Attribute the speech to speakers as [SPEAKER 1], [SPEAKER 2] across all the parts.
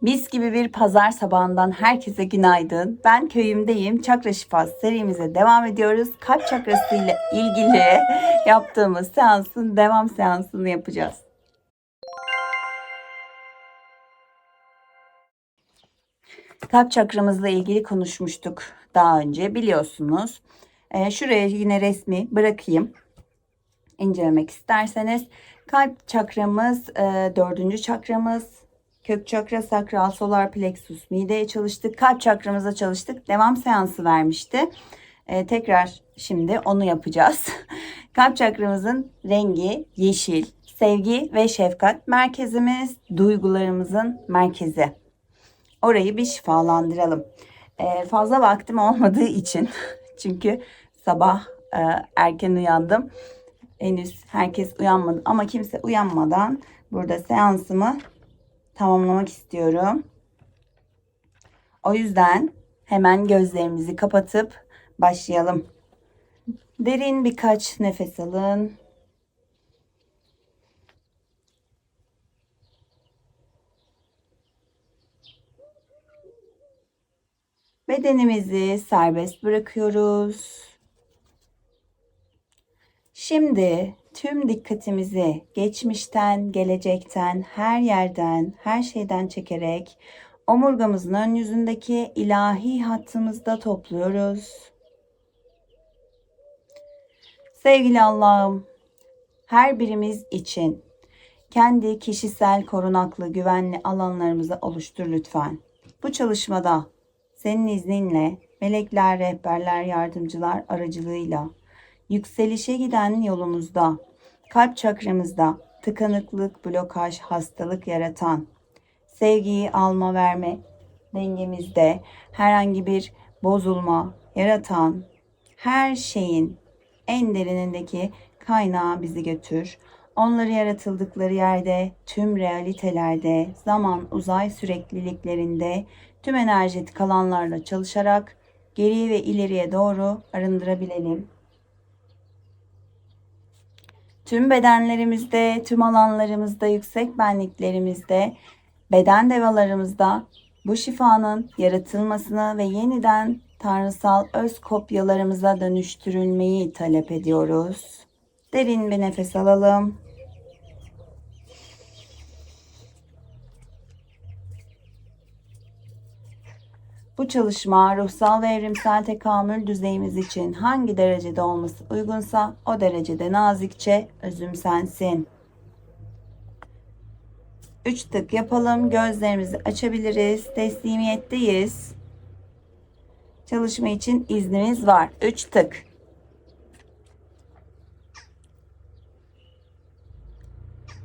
[SPEAKER 1] Mis gibi bir pazar sabahından herkese günaydın. Ben köyümdeyim. Çakra şifası serimize devam ediyoruz. Kalp çakrası ile ilgili yaptığımız seansın devam seansını yapacağız. Kalp çakramızla ilgili konuşmuştuk daha önce biliyorsunuz. Ee, şuraya yine resmi bırakayım. İncelemek isterseniz kalp çakramız e, dördüncü çakramız kök çakra sakral solar plexus mideye çalıştık kalp çakramıza çalıştık devam seansı vermişti. Ee, tekrar şimdi onu yapacağız. Kalp çakramızın rengi yeşil. Sevgi ve şefkat merkezimiz duygularımızın merkezi. Orayı bir şifalandıralım. Ee, fazla vaktim olmadığı için çünkü sabah e, erken uyandım. Henüz herkes uyanmadı ama kimse uyanmadan burada seansımı tamamlamak istiyorum. O yüzden hemen gözlerimizi kapatıp başlayalım. Derin birkaç nefes alın. Bedenimizi serbest bırakıyoruz. Şimdi tüm dikkatimizi geçmişten, gelecekten, her yerden, her şeyden çekerek omurgamızın ön yüzündeki ilahi hattımızda topluyoruz. Sevgili Allah'ım, her birimiz için kendi kişisel korunaklı güvenli alanlarımızı oluştur lütfen. Bu çalışmada senin izninle melekler, rehberler, yardımcılar aracılığıyla yükselişe giden yolumuzda, kalp çakramızda tıkanıklık, blokaj, hastalık yaratan, sevgiyi alma verme dengemizde herhangi bir bozulma yaratan her şeyin en derinindeki kaynağa bizi götür. Onları yaratıldıkları yerde, tüm realitelerde, zaman, uzay sürekliliklerinde, tüm enerjetik alanlarla çalışarak geriye ve ileriye doğru arındırabilelim. Tüm bedenlerimizde, tüm alanlarımızda, yüksek benliklerimizde, beden devalarımızda bu şifanın yaratılmasını ve yeniden tanrısal öz kopyalarımıza dönüştürülmeyi talep ediyoruz. Derin bir nefes alalım. Bu çalışma ruhsal ve evrimsel tekamül düzeyimiz için hangi derecede olması uygunsa o derecede nazikçe özümsensin. 3 tık yapalım. Gözlerimizi açabiliriz. Teslimiyetteyiz. Çalışma için iznimiz var. 3 tık.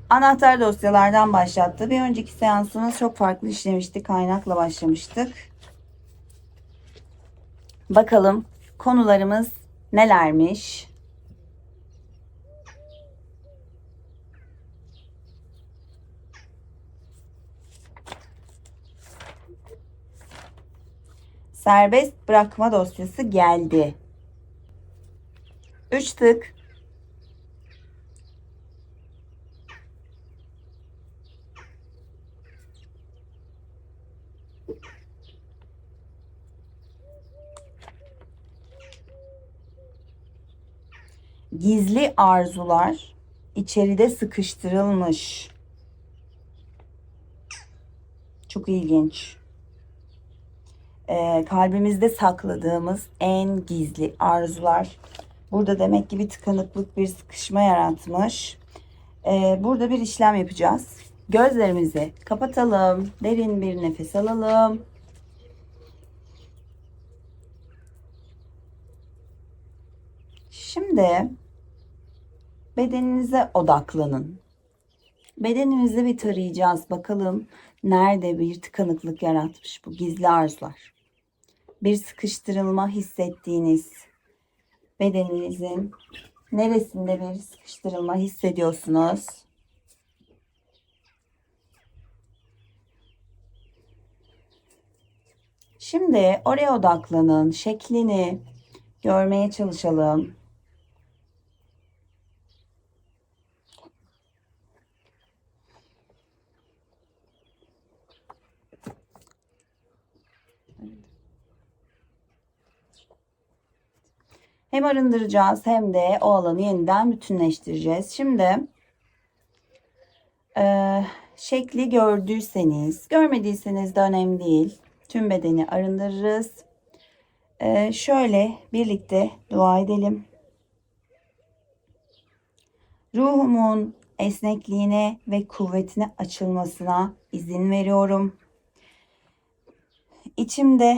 [SPEAKER 1] Anahtar dosyalardan başlattı. Bir önceki seansımız çok farklı işlemişti. Kaynakla başlamıştık. Bakalım konularımız nelermiş? Serbest bırakma dosyası geldi. 3 tık. Gizli arzular içeride sıkıştırılmış. Çok ilginç. Ee, kalbimizde sakladığımız en gizli arzular. Burada demek ki bir tıkanıklık, bir sıkışma yaratmış. Ee, burada bir işlem yapacağız. Gözlerimizi kapatalım. Derin bir nefes alalım. Şimdi bedeninize odaklanın. Bedenimizi bir tarayacağız. Bakalım nerede bir tıkanıklık yaratmış bu gizli arzular. Bir sıkıştırılma hissettiğiniz bedeninizin neresinde bir sıkıştırılma hissediyorsunuz? Şimdi oraya odaklanın. Şeklini görmeye çalışalım. Hem arındıracağız hem de o alanı yeniden bütünleştireceğiz. Şimdi e, şekli gördüyseniz, görmediyseniz de önemli değil. Tüm bedeni arındırırız. E, şöyle birlikte dua edelim. Ruhumun esnekliğine ve kuvvetine açılmasına izin veriyorum. İçimde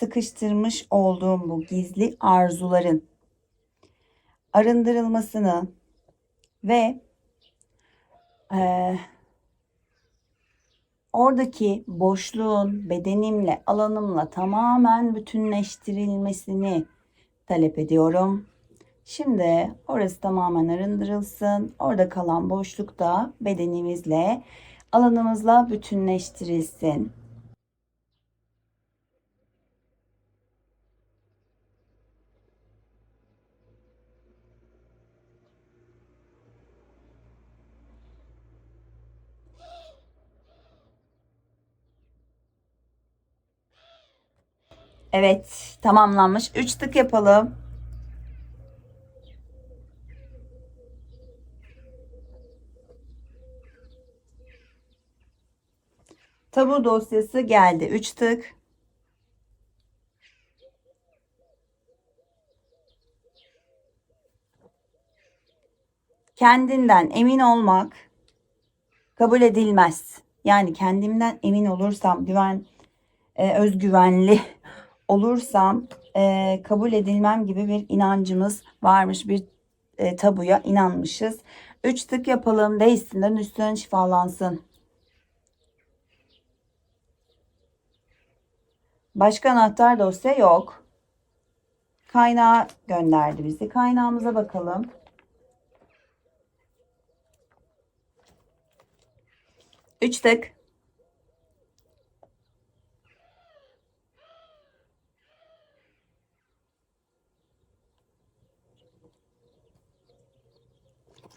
[SPEAKER 1] sıkıştırmış olduğum bu gizli arzuların arındırılmasını ve eee, oradaki boşluğun bedenimle, alanımla tamamen bütünleştirilmesini talep ediyorum. Şimdi orası tamamen arındırılsın. Orada kalan boşluk da bedenimizle, alanımızla bütünleştirilsin. Evet, tamamlanmış. 3 tık yapalım. Tabu dosyası geldi. 3 tık. Kendinden emin olmak kabul edilmez. Yani kendimden emin olursam, güven, e, özgüvenli olursam e, kabul edilmem gibi bir inancımız varmış. Bir e, tabuya inanmışız. 3 tık yapalım. Değişsinler üstüne şifalansın. Başka anahtar dosya yok. Kaynağı gönderdi bizi. Kaynağımıza bakalım. Üç tık.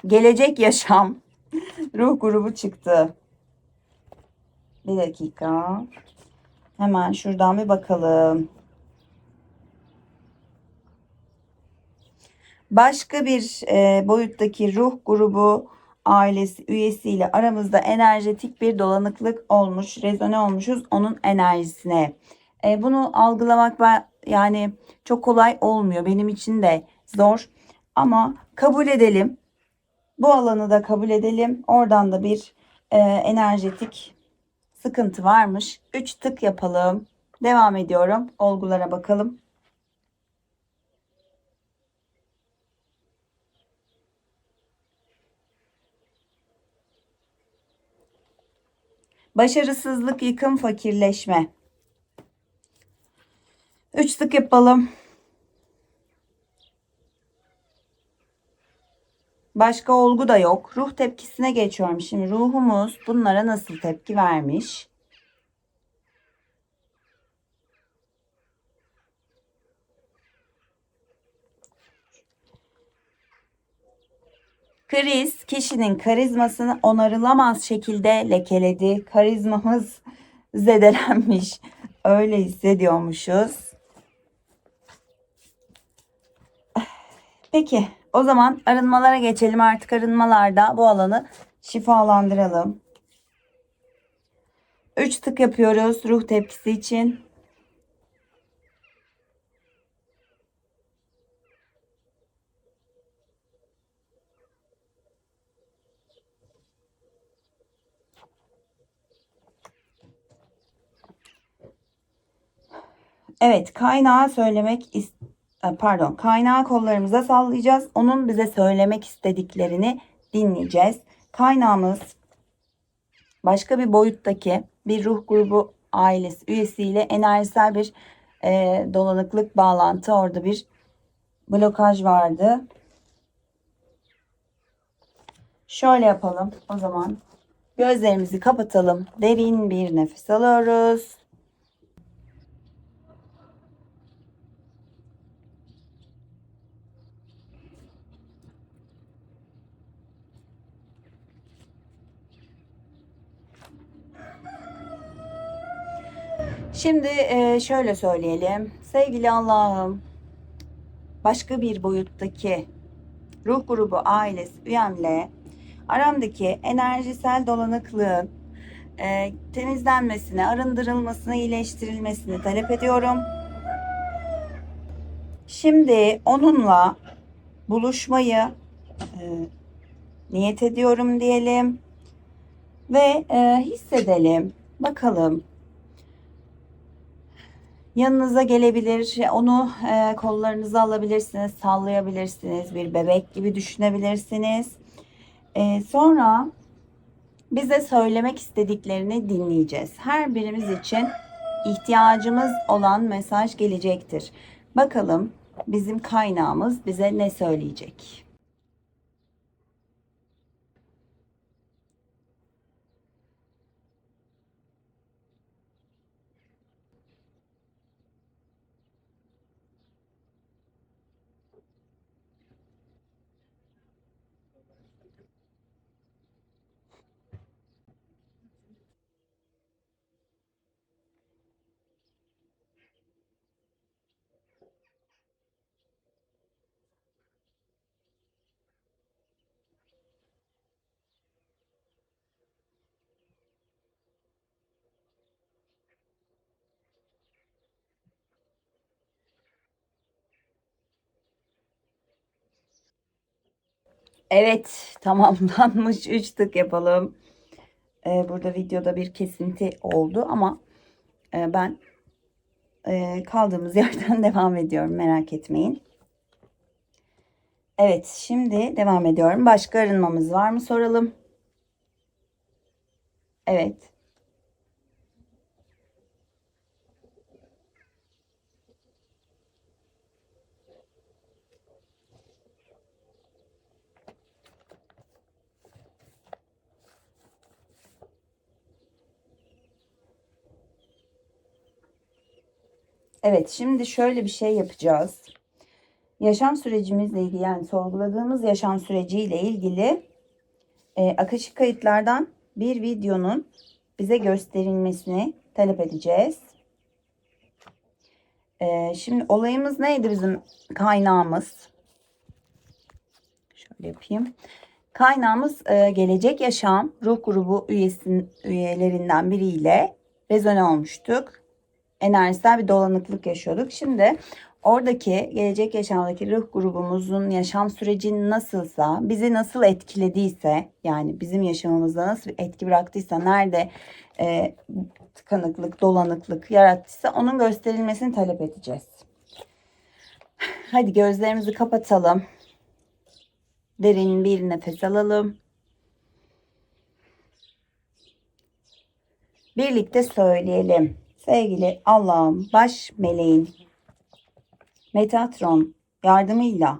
[SPEAKER 1] Gelecek yaşam. Ruh grubu çıktı. Bir dakika. Hemen şuradan bir bakalım. Başka bir e, boyuttaki ruh grubu ailesi üyesiyle aramızda enerjetik bir dolanıklık olmuş, rezone olmuşuz onun enerjisine. E, bunu algılamak ben yani çok kolay olmuyor. Benim için de zor. Ama kabul edelim. Bu alanı da kabul edelim. Oradan da bir e, enerjetik sıkıntı varmış. 3 tık yapalım. Devam ediyorum. Olgulara bakalım. Başarısızlık, yıkım, fakirleşme. 3 tık yapalım. Başka olgu da yok. Ruh tepkisine geçiyorum. Şimdi ruhumuz bunlara nasıl tepki vermiş? Kriz kişinin karizmasını onarılamaz şekilde lekeledi. Karizmamız zedelenmiş. Öyle hissediyormuşuz. Peki o zaman arınmalara geçelim. Artık arınmalarda bu alanı şifalandıralım. 3 tık yapıyoruz ruh tepkisi için. Evet, kaynağı söylemek pardon, kaynağı kollarımıza sallayacağız. Onun bize söylemek istediklerini dinleyeceğiz. Kaynağımız başka bir boyuttaki bir ruh grubu ailesi üyesiyle enerjisel bir e, dolanıklık bağlantı orada bir blokaj vardı. Şöyle yapalım o zaman. Gözlerimizi kapatalım. Derin bir nefes alıyoruz. Şimdi e, şöyle söyleyelim. Sevgili Allah'ım, başka bir boyuttaki ruh grubu ailesi üyemle aramdaki enerjisel dolanıklığın e, temizlenmesini, arındırılmasını, iyileştirilmesini talep ediyorum. Şimdi onunla buluşmayı e, niyet ediyorum diyelim ve e, hissedelim. Bakalım yanınıza gelebilir. Onu e, kollarınıza alabilirsiniz, sallayabilirsiniz. Bir bebek gibi düşünebilirsiniz. E, sonra bize söylemek istediklerini dinleyeceğiz. Her birimiz için ihtiyacımız olan mesaj gelecektir. Bakalım bizim kaynağımız bize ne söyleyecek? Evet, tamamlanmış. 3 tık yapalım. Ee, burada videoda bir kesinti oldu ama e, ben e, kaldığımız yerden devam ediyorum. Merak etmeyin. Evet, şimdi devam ediyorum. Başka arınmamız var mı soralım. Evet. Evet, şimdi şöyle bir şey yapacağız. Yaşam sürecimizle ilgili yani sorguladığımız yaşam süreciyle ilgili e, akışık kayıtlardan bir videonun bize gösterilmesini talep edeceğiz. E, şimdi olayımız neydi bizim kaynağımız? Şöyle yapayım. Kaynağımız e, gelecek yaşam ruh grubu üyesin, üyelerinden biriyle rezone olmuştuk enerjisel bir dolanıklık yaşıyorduk. Şimdi oradaki gelecek yaşamdaki ruh grubumuzun yaşam süreci nasılsa, bizi nasıl etkilediyse, yani bizim yaşamımızda nasıl bir etki bıraktıysa, nerede e, tıkanıklık, dolanıklık yarattıysa onun gösterilmesini talep edeceğiz. Hadi gözlerimizi kapatalım. Derin bir nefes alalım. Birlikte söyleyelim. Sevgili Allah'ım baş meleğin Metatron yardımıyla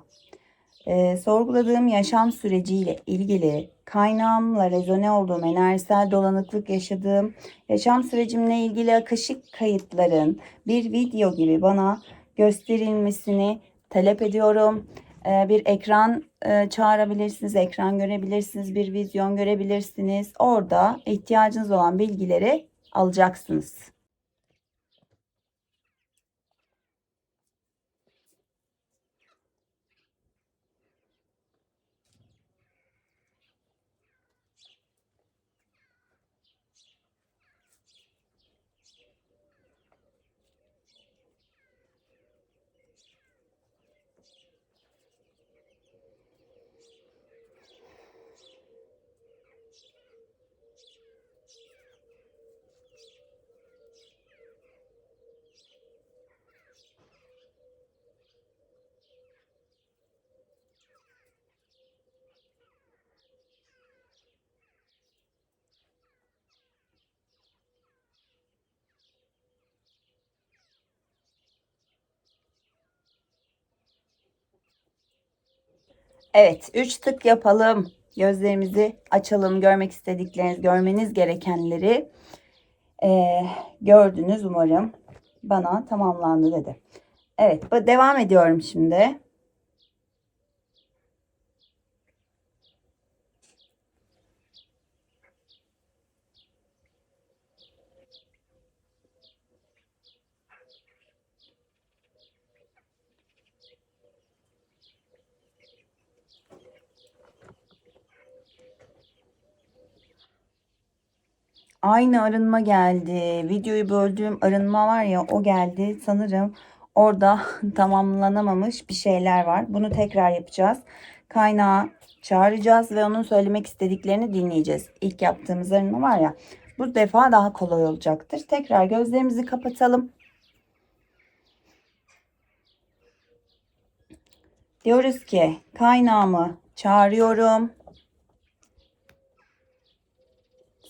[SPEAKER 1] e, sorguladığım yaşam süreciyle ilgili kaynağımla rezone olduğum enerjisel dolanıklık yaşadığım yaşam sürecimle ilgili akışık kayıtların bir video gibi bana gösterilmesini talep ediyorum. E, bir ekran e, çağırabilirsiniz, ekran görebilirsiniz, bir vizyon görebilirsiniz. Orada ihtiyacınız olan bilgileri alacaksınız. Evet, üç tık yapalım. Gözlerimizi açalım. Görmek istedikleriniz, görmeniz gerekenleri e, gördünüz umarım. Bana tamamlandı dedi. Evet, devam ediyorum şimdi. Aynı arınma geldi. Videoyu böldüğüm arınma var ya o geldi. Sanırım orada tamamlanamamış bir şeyler var. Bunu tekrar yapacağız. Kaynağı çağıracağız ve onun söylemek istediklerini dinleyeceğiz. İlk yaptığımız arınma var ya. Bu defa daha kolay olacaktır. Tekrar gözlerimizi kapatalım. Diyoruz ki kaynağımı çağırıyorum.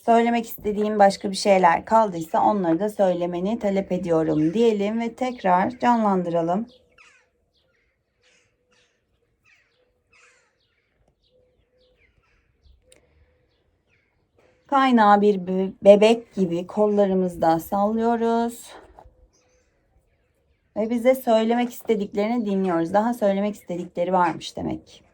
[SPEAKER 1] Söylemek istediğim başka bir şeyler kaldıysa onları da söylemeni talep ediyorum diyelim ve tekrar canlandıralım. Kaynağı bir be- bebek gibi kollarımızda sallıyoruz. Ve bize söylemek istediklerini dinliyoruz. Daha söylemek istedikleri varmış demek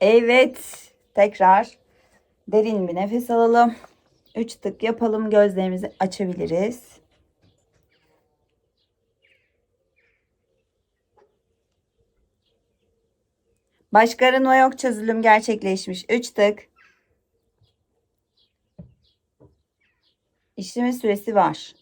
[SPEAKER 1] Evet. Tekrar derin bir nefes alalım. 3 tık yapalım. Gözlerimizi açabiliriz. Başka arınma yok çözülüm gerçekleşmiş. 3 tık. İşleme süresi var.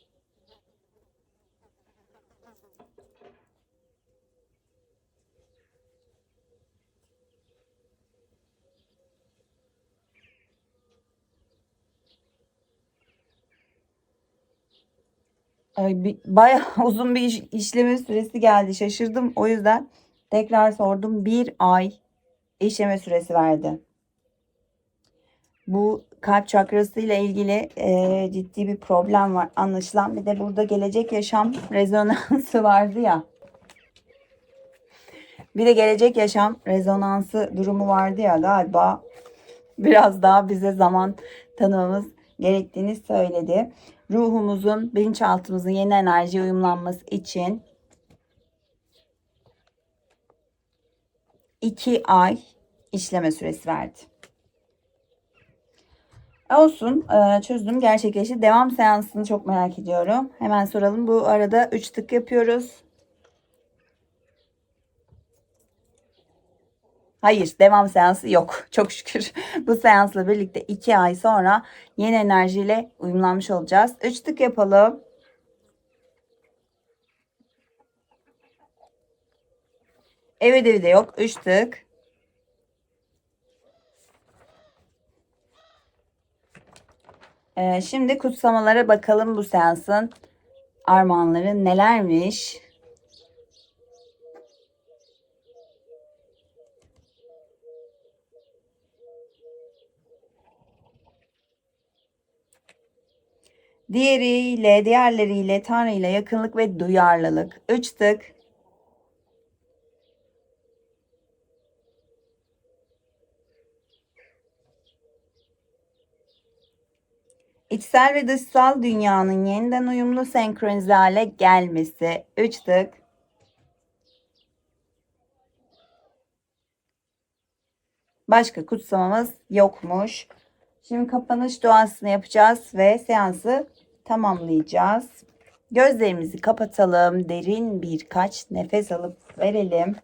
[SPEAKER 1] Bayağı uzun bir iş, işleme süresi geldi. Şaşırdım. O yüzden tekrar sordum. Bir ay işleme süresi verdi. Bu kalp çakrası ile ilgili e, ciddi bir problem var anlaşılan. Bir de burada gelecek yaşam rezonansı vardı ya. Bir de gelecek yaşam rezonansı durumu vardı ya galiba biraz daha bize zaman tanımamız gerektiğini söyledi. Ruhumuzun, bilinçaltımızın yeni enerjiye uyumlanması için iki ay işleme süresi verdi. Olsun e, çözdüm gerçekleşti. Devam seansını çok merak ediyorum. Hemen soralım. Bu arada 3 tık yapıyoruz. Hayır, devam seansı yok. Çok şükür. Bu seansla birlikte 2 ay sonra yeni enerjiyle uyumlanmış olacağız. 3 tık yapalım. Evet evde yok. 3 tık. Ee, şimdi kutsamalara bakalım bu seansın armağanları nelermiş. Diğeriyle, diğerleriyle Tanrı ile yakınlık ve duyarlılık. Üç tık. İçsel ve dışsal dünyanın yeniden uyumlu senkronize hale gelmesi. Üç tık. Başka kutsamamız yokmuş. Şimdi kapanış duasını yapacağız ve seansı tamamlayacağız. Gözlerimizi kapatalım. Derin birkaç nefes alıp verelim.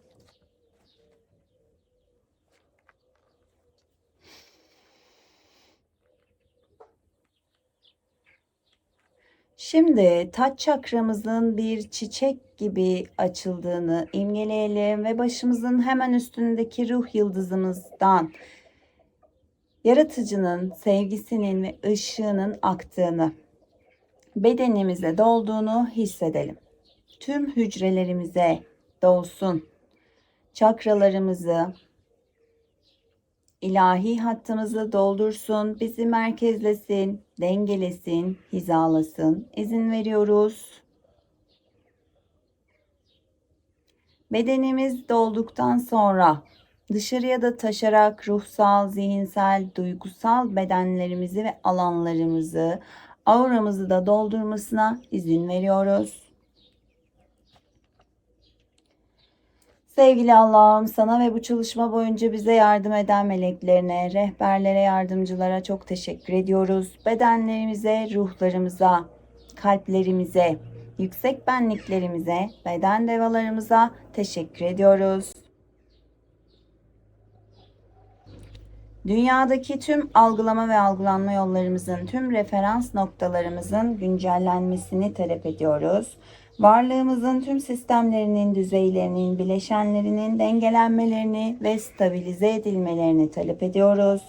[SPEAKER 1] Şimdi taç çakramızın bir çiçek gibi açıldığını imgeleyelim ve başımızın hemen üstündeki ruh yıldızımızdan yaratıcının sevgisinin ve ışığının aktığını bedenimize dolduğunu hissedelim. tüm hücrelerimize dolsun. Çakralarımızı, ilahi hattımızı doldursun, bizi merkezlesin, dengelesin, hizalasın. İzin veriyoruz. Bedenimiz dolduktan sonra dışarıya da taşarak ruhsal, zihinsel, duygusal bedenlerimizi ve alanlarımızı, auramızı da doldurmasına izin veriyoruz. Sevgili Allah'ım sana ve bu çalışma boyunca bize yardım eden meleklerine, rehberlere, yardımcılara çok teşekkür ediyoruz. Bedenlerimize, ruhlarımıza, kalplerimize, yüksek benliklerimize, beden devalarımıza teşekkür ediyoruz. Dünyadaki tüm algılama ve algılanma yollarımızın, tüm referans noktalarımızın güncellenmesini talep ediyoruz. Varlığımızın tüm sistemlerinin, düzeylerinin, bileşenlerinin dengelenmelerini ve stabilize edilmelerini talep ediyoruz.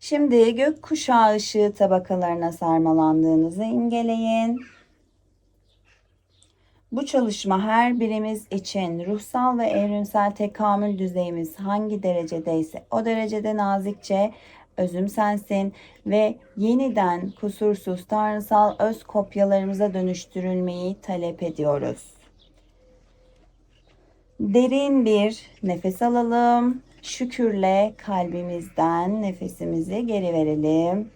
[SPEAKER 1] Şimdi gökkuşağı ışığı tabakalarına sarmalandığınızı imgeleyin. Bu çalışma her birimiz için ruhsal ve evrimsel tekamül düzeyimiz hangi derecedeyse o derecede nazikçe özüm sensin ve yeniden kusursuz tanrısal öz kopyalarımıza dönüştürülmeyi talep ediyoruz. Derin bir nefes alalım. Şükürle kalbimizden nefesimizi geri verelim.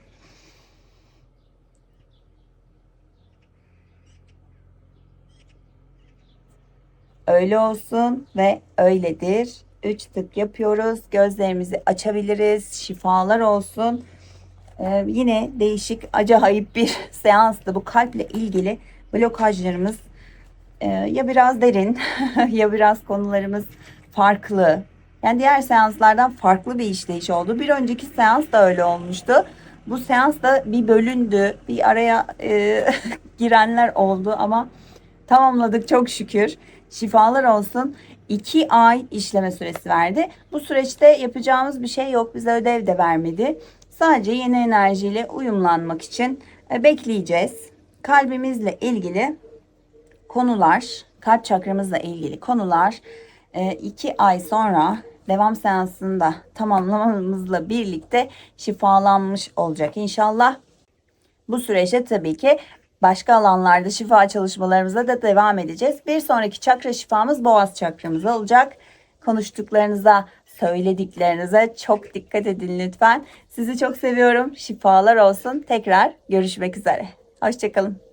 [SPEAKER 1] Öyle olsun ve öyledir. Üç tık yapıyoruz. Gözlerimizi açabiliriz. Şifalar olsun. Ee, yine değişik, acayip bir seanstı. Bu kalple ilgili blokajlarımız e, ya biraz derin ya biraz konularımız farklı. Yani diğer seanslardan farklı bir işleyiş oldu. Bir önceki seans da öyle olmuştu. Bu seans da bir bölündü. Bir araya e, girenler oldu ama tamamladık çok şükür. Şifalar olsun. 2 ay işleme süresi verdi. Bu süreçte yapacağımız bir şey yok. Bize ödev de vermedi. Sadece yeni enerjiyle uyumlanmak için e, bekleyeceğiz. Kalbimizle ilgili konular, kalp çakramızla ilgili konular 2 e, ay sonra devam seansında tamamlamamızla birlikte şifalanmış olacak inşallah. Bu süreçte tabii ki başka alanlarda şifa çalışmalarımıza da devam edeceğiz. Bir sonraki çakra şifamız boğaz çakramız olacak. Konuştuklarınıza, söylediklerinize çok dikkat edin lütfen. Sizi çok seviyorum. Şifalar olsun. Tekrar görüşmek üzere. Hoşçakalın.